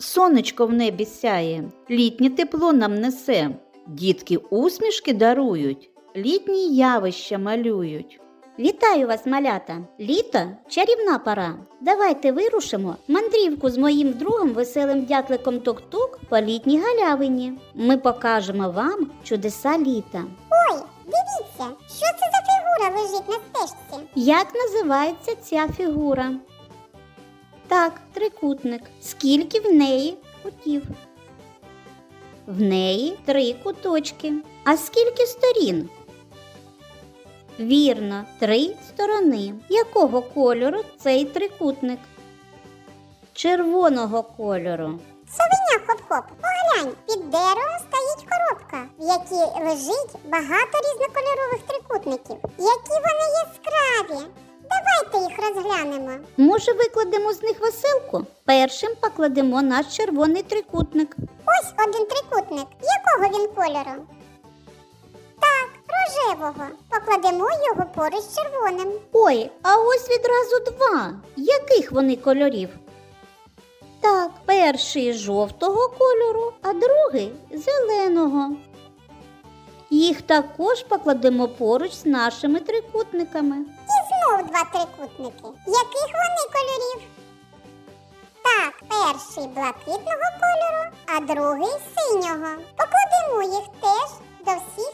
Сонечко в небі сяє, літнє тепло нам несе. Дітки усмішки дарують, літні явища малюють. Вітаю вас, малята! Літо чарівна пора. Давайте вирушимо мандрівку з моїм другом веселим дятликом Тук-Тук по літній галявині. Ми покажемо вам чудеса літа. Ой, дивіться, що це за фігура лежить на стежці? Як називається ця фігура? Так, трикутник. Скільки в неї кутів? В неї три куточки. А скільки сторін? Вірно, три сторони. Якого кольору цей трикутник? Червоного кольору. Совеня хоп-хоп, поглянь, під деревом стоїть коробка, в якій лежить багато різнокольорових трикутників. Які вони яскраві. Давайте їх розглянемо. Може, викладемо з них веселку? Першим покладемо наш червоний трикутник. Ось один трикутник. Якого він кольору? Рожевого. Покладемо його поруч з червоним. Ой, а ось відразу два. Яких вони кольорів? Так, перший жовтого кольору, а другий зеленого. Їх також покладемо поруч з нашими трикутниками. І знов два трикутники. Яких вони кольорів? Так, перший блакитного кольору, а другий синього. Покладемо їх теж до всіх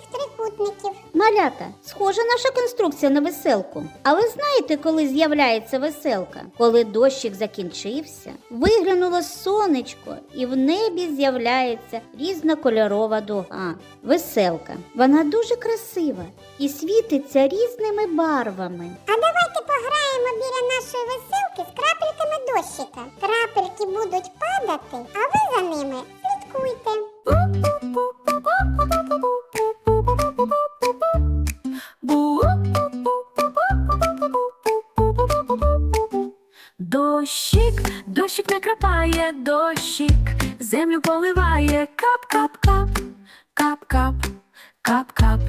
трикутників. Малята, схожа наша конструкція на веселку. А ви знаєте, коли з'являється веселка? Коли дощик закінчився, виглянуло сонечко, і в небі з'являється різнокольорова дуга. Веселка. Вона дуже красива і світиться різними барвами. А давайте пограємо біля нашої веселки з крапельками дощика. Крапельки будуть падати, а ви за ними слідкуйте. Дощик, дощик накрапає, дощик, землю поливає, кап-кап-кап, кап-кап, кап-кап.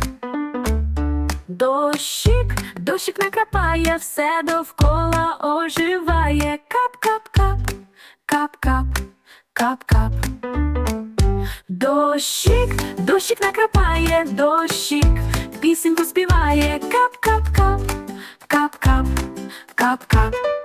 Дощик, дощик накрапає, все довкола оживає, кап-кап-кап, кап-кап, кап-кап. Дощик, дощик накрапає, дощик, пісеньку співає, кап-кап-кап, кап-кап, кап-кап.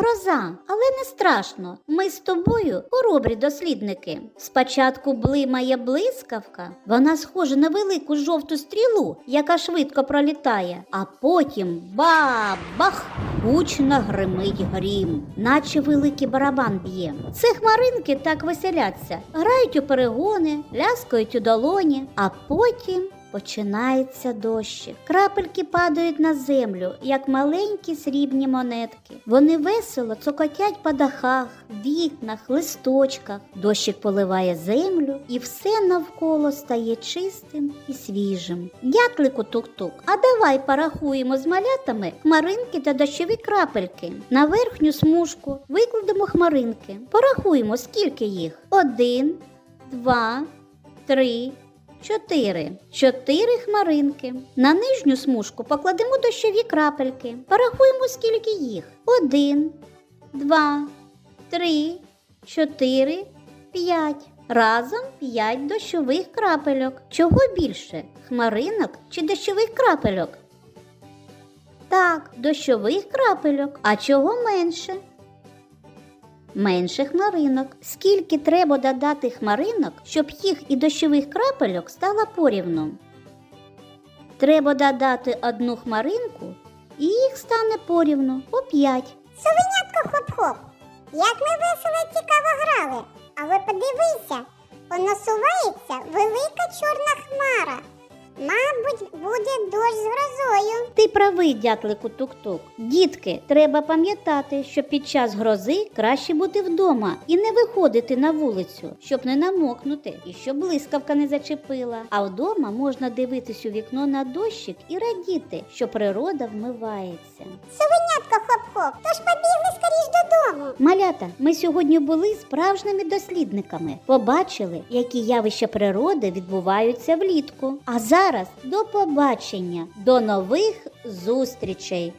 Гроза, але не страшно. Ми з тобою хоробрі дослідники. Спочатку блимає блискавка, вона схожа на велику жовту стрілу, яка швидко пролітає, а потім ба-бах! Гучно гримить грім, наче великий барабан б'є. Це хмаринки так веселяться, грають у перегони, ляскають у долоні, а потім Починається дощик. Крапельки падають на землю, як маленькі срібні монетки. Вони весело цокотять по дахах, вікнах, листочках. Дощик поливає землю, і все навколо стає чистим і свіжим. Дятлику тук-тук, а давай порахуємо з малятами хмаринки та дощові крапельки. На верхню смужку викладемо хмаринки. Порахуємо, скільки їх. Один, два, три. Чотири. Чотири хмаринки. На нижню смужку покладемо дощові крапельки. Порахуємо, скільки їх. Один, два, три, чотири, п'ять. Разом п'ять дощових крапельок. Чого більше? Хмаринок чи дощових крапельок? Так, дощових крапельок. А чого менше? Менше хмаринок. Скільки треба додати хмаринок, щоб їх і дощових крапельок стало порівну? Треба додати одну хмаринку, і їх стане порівну по 5. Совенятко хоп-хоп, як ми весело цікаво грали. Але подивися, понасувається велика чорна хмара. Мабуть, буде дощ з грозою. Ти правий, дятлику тук-тук. Дітки, треба пам'ятати, що під час грози краще бути вдома і не виходити на вулицю, щоб не намокнути і щоб блискавка не зачепила. А вдома можна дивитись у вікно на дощик і радіти, що природа вмивається. Совенятко хоп-хоп, тож побігли скоріш додому. Малята, ми сьогодні були справжніми дослідниками, побачили, які явища природи відбуваються влітку. А зараз до побачення, до нових зустрічей!